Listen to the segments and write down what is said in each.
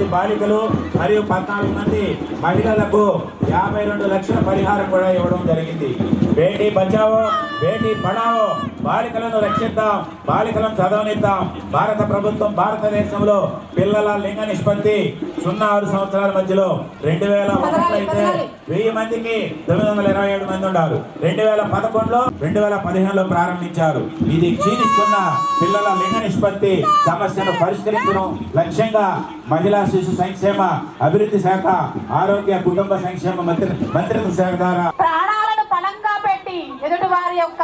మంది బాలికలు మరియు పద్నాలుగు మంది మహిళలకు యాభై రెండు లక్షల పరిహారం కూడా ఇవ్వడం జరిగింది. బేటీ బచావో బేటీ పడావో బాలికలను రక్షిద్దాం బాలికలను చదవనిద్దాం. భారత ప్రభుత్వం భారతదేశంలో పిల్లల లింగ నిష్పత్తి సున్నా ఆరు సంవత్సరాల మధ్యలో రెండు వేల అయితే వెయ్యి మందికి తొమ్మిది వందల ఇరవై ఏడు మంది ఉన్నారు రెండు వేల పదకొండులో రెండు వేల పదిహేనులో ప్రారంభించారు. ఇది క్షీణిస్తున్న పిల్లల లింగ నిష్పత్తి సమస్యను పరిష్కరించడం లక్ష్యంగా మహిళా శిశు సంక్షేమ అభివృద్ధి శాఖ ఆరోగ్య కుటుంబ సంక్షేమ మంత్రి మంత్రిత్వ శాఖ ద్వారా ప్రాణాలను పణంగా పెట్టి ఎదుటి వారి యొక్క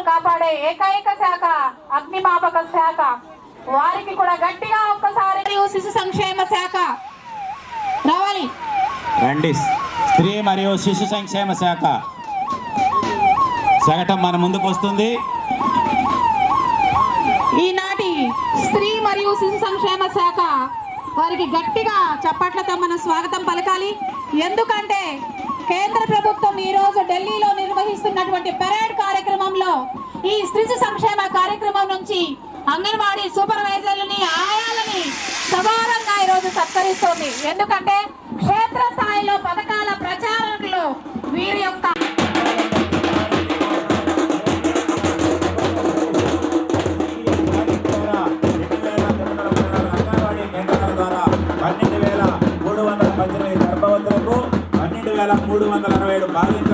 ప్రాణాలను కాపాడే ఏకైక శాఖ అగ్నిమాపక శాఖ. వారికి కూడా గట్టిగా ఒక్కసారి శిశు సంక్షేమ శాఖ. రావాలి. రండి. స్త్రీ మరియు శిశు సంక్షేమ శాఖ. శకటం మన ముందుకు వస్తుంది. ఈనాటి స్త్రీ మరియు శిశు సంక్షేమ శాఖ వారికి గట్టిగా చప్పట్లతో మనం స్వాగతం పలకాలి. ఎందుకంటే కేంద్ర ప్రభుత్వం ఈ రోజు ఢిల్లీలో నిర్వహిస్తున్నటువంటి పెరేడ్ కార్యక్రమంలో ఈ శిశు సంక్షేమ కార్యక్రమం నుంచి అంగన్వాడీ సూపర్వైజర్లని ఆయాలని సమానంగా ఈరోజు సత్కరిస్తోంది. ఎందుకంటే క్షేత్ర స్థాయిలో పథకాల ప్రచారంలో వీరి యొక్క ద్వారా పన్నెండు వేల మూడు వందల పన్నెండు వేల మూడు వందల అరవై ఏడు బాలింతలకు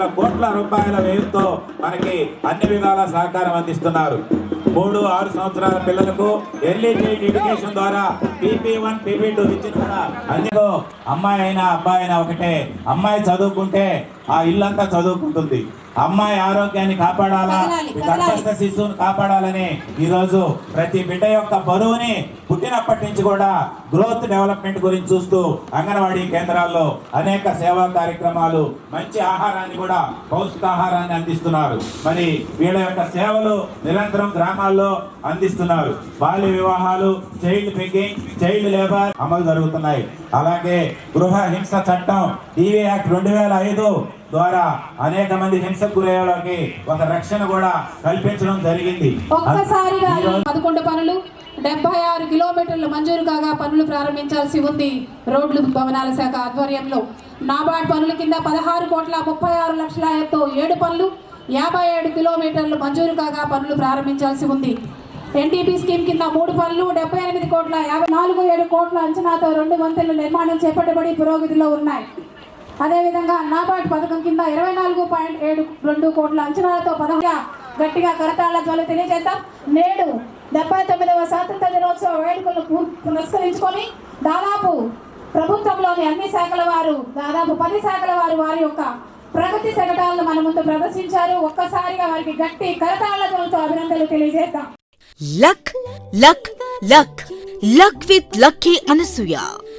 లక్షల కోట్ల రూపాయల వ్యయంతో మనకి అన్ని విధాల సహకారం అందిస్తున్నారు. మూడు ఆరు సంవత్సరాల పిల్లలకు ఎర్లీ చైల్డ్ ఎడ్యుకేషన్ ద్వారా పీపీ వన్ పీపీ టూ ఇచ్చిన కూడా అందులో అమ్మాయి అయినా అబ్బాయి అయినా ఒకటే. అమ్మాయి చదువుకుంటే ఆ ఇల్లంతా చదువుకుంటుంది. అమ్మాయి ఆరోగ్యాన్ని కాపాడాలా? గర్భస్థ శిశువుని కాపాడాలని ఈరోజు ప్రతి బిడ్డ యొక్క బరువుని పుట్టినప్పటి నుంచి కూడా గ్రోత్ డెవలప్మెంట్ గురించి చూస్తూ అంగన్వాడీ కేంద్రాల్లో అనేక సేవా కార్యక్రమాలు మంచి ఆహారాన్ని కూడా పౌష్టికాహారాన్ని అందిస్తున్నారు. మరి వీళ్ళ యొక్క సేవలు నిరంతరం గ్రామాల్లో అందిస్తున్నారు. బాల్య వివాహాలు చైల్డ్ పికింగ్ చైల్డ్ లేబర్ అమలు జరుగుతున్నాయి. అలాగే గృహ హింస చట్టం టీవీ యాక్ట్ రెండు వేల ఐదు ద్వారా అనేక మంది హింసకు గురయ్యేవాళ్ళకి ఒక రక్షణ కూడా కల్పించడం జరిగింది. ఒక్కసారిగా పదకొండు పనులు డెబ్బై ఆరు కిలోమీటర్లు మంజూరు కాగా పనులు ప్రారంభించాల్సి ఉంది రోడ్లు భవనాల శాఖ ఆధ్వర్యంలో. నాబార్డ్ పనుల కింద పదహారు కోట్ల ముప్పై ఆరు లక్షల ఎత్తు ఏడు పనులు యాభై ఏడు కిలోమీటర్లు మంజూరు కాగా పనులు ప్రారంభించాల్సి ఉంది. ఎన్టీపీ స్కీమ్ కింద మూడు పనులు డెబ్బై ఎనిమిది కోట్ల యాభై నాలుగు ఏడు కోట్ల అంచనాతో రెండు వంతెనల నిర్మాణం చేపట్టబడి పురోగతిలో ఉన్నాయి. అదేవిధంగా నాబార్డ్ పథకం కింద ఇరవై నాలుగు పాయింట్ ఏడు రెండు కోట్ల అంచనాలతో పదహారు గట్టిగా కరతాళ ధ్వలు తెలియజేద్దాం. నేడు డెబ్బై తొమ్మిదవ స్వాతంత్ర దినోత్సవ వేడుకలు పురస్కరించుకొని దాదాపు ప్రభుత్వంలోని అన్ని శాఖల వారు దాదాపు పది శాఖల వారు వారి యొక్క ప్రగతి శకటాలను మన ముందు ప్రదర్శించారు. ఒక్కసారిగా వారికి గట్టి కరతాళ ధ్వలతో అభినందనలు తెలియజేద్దాం. Luck luck luck luck with lucky Anasuya.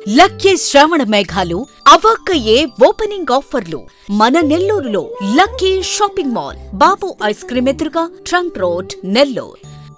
Lucky శ్రావణ మేఘాలు అవాక్కయ్యే ఓపెనింగ్ ఆఫర్లు. మన నెల్లూరులో lucky shopping mall Babu ice cream ఎదురుగా ట్రంక్ రోడ్ నెల్లూరు.